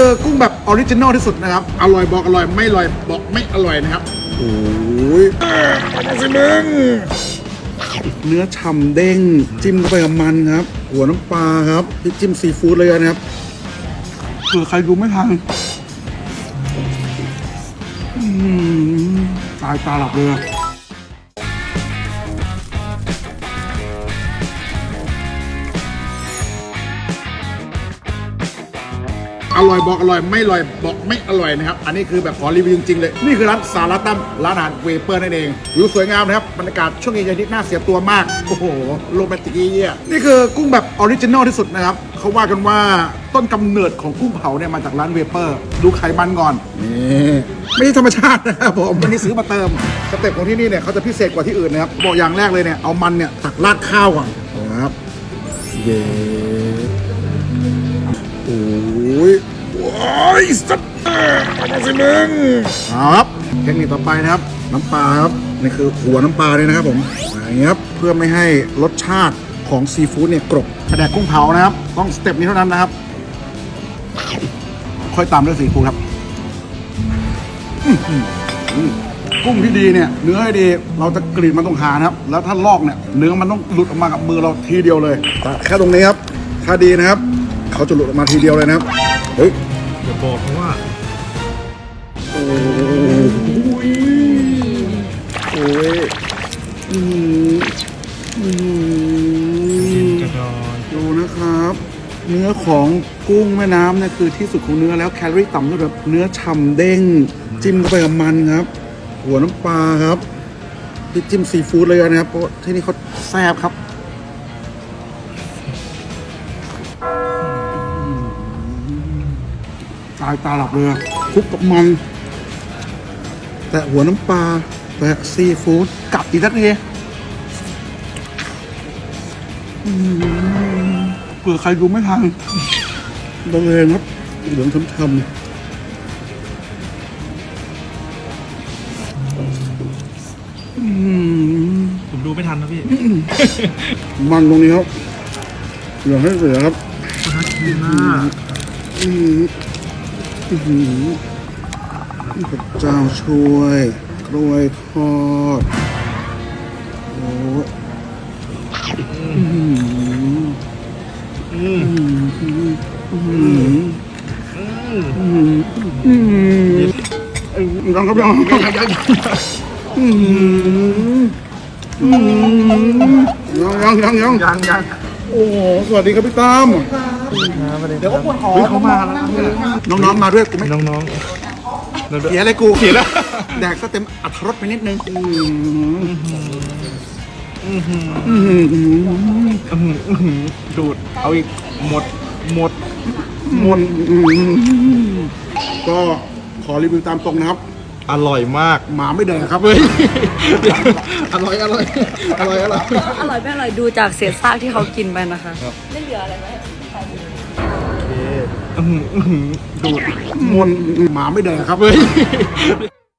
คือกุ้งแบบออริจินอลที่สุดนะครับ อร่อยบอกอร่อยไม่อร่อยบอกไม่อร่อยนะครับ โอ้ยมาสิมึงเนื้อฉ่ำเด้ง จิ้มเข้าไปกับมันครับ หัวน้ำปลาครับที่จิ้มซีฟู้ดเลยนะครับเผื่อใครดูไม่ทันตายตาหลับเลย อร่อยบอกอร่อยไม่อร่อยบอกไม่อร่อยนะครับ อันนี้คือแบบขอรีวิวจริงๆเลย นี่คือร้านสาระตั้มร้านอาหารเวเปอร์นั่นเองวิวสวยงามนะครับบรรยากาศช่วงเย็นๆที่น่าเสียตัวมาก โอ้โหโรแมนติกเยี่ยนี่คือกุ้งแบบออริจินอลที่สุดนะครับเขาว่ากันว่าต้นกำเนิดของกุ้งเผาเนี่ยมาจากร้านเวเปอร์ ดูไขมันก่อนนี่ไม่ใช่ธรรมชาตินะครับผมวันนี้ซื้อมาเติมสเต็ปของที่นี่เนี่ยเขาจะพิเศษกว่าที่อื่นนะครับบอกอย่างแรกเลยเนี่ยเอามันเนี่ยตักราดข้าวก่อนนะครับเย้ ยว้ายสัตว์มาสิมึงเอาครับเทคนิคต่อไปนะครับ น้ำปลาครับนี่คือหัวน้ำปลาเลยนะครับผมอย่างนี้ครับเพื่อไม่ให้รสชาติของซีฟู้ดเนี่ยกรบกระแดกกุ้งเผานะครับ ต้องสเต็ปนี้เท่านั้นนะครับ ค่อยตามด้วยซีฟู้ดครับอื้อหือกุ้งที่ดีเนี่ยเนื้อให้ดีเราจะกรีดมันตรงหางนะครับ แล้วถ้าลอกเนี่ยเนื้อมันต้องหลุดออกมากับมือเราทีเดียวเลยแต่แค่ตรงนี้ครับ ถ้าดีนะครับ เขาจะหลุดออกมาทีเดียวเลยนะครับเฮ้ยอย่าบอกเพราะว่าโอ้ยโอ้ยอืมอืมกระดอนดูนะครับ เนื้อของกุ้งแม่น้ำเนี่ยคือที่สุดของเนื้อแล้วแคลอรี่ต่ำด้วยแบบเนื้อฉ่ำเด้ง จิ้มเข้าไปกับมันครับ หัวน้ำปลาครับที่จิ้มซีฟู้ดเลยนะครับเพราะที่นี่เขาแซ่บครับ ตายตาหลับเลยอะคลุกกับมัน แต่หัวน้ำปลาแต่ซีฟู้ดกลับอีกทักทีอืมเผื่อใครดูไม่ทันบะเลยครับเหลืองช้ำๆอืมผมดูไม่ทันนะพี่ มันตรงนี้ครับเหลืองให้เสือครับน่ากินมาก อืมอื้อหือพระเจ้าช่วยกล้วยทอด โอ้ยอื้อหืออืมอื้อหืออื้อหืออื้อหือยังครับยังยังยังยังยังยังยังยังยังโอ้สวัสดีครับพี่ตั้ม เดี๋ยวก็ปวดหอเขามาแล้วน้องๆมาด้วยกูไม่น้องเสียอะไรกูเสียแล้วแดกก็เต็มอัตรสไปนิดนึงอืมอืมๆดูดเอาอีกหมดหมดหมดอืมก็ขอรีวิวตามตรงนะครับ อร่อยมากหมาไม่แดกครับเฮ้ยอร่อยอร่อยอร่อยอร่อยอร่อยไม่อร่อยดูจากเศษซากที่เขากินไปนะคะไม่เหลืออะไรไหม โอเคดูดหมนหมาไม่แดกครับเฮ้ย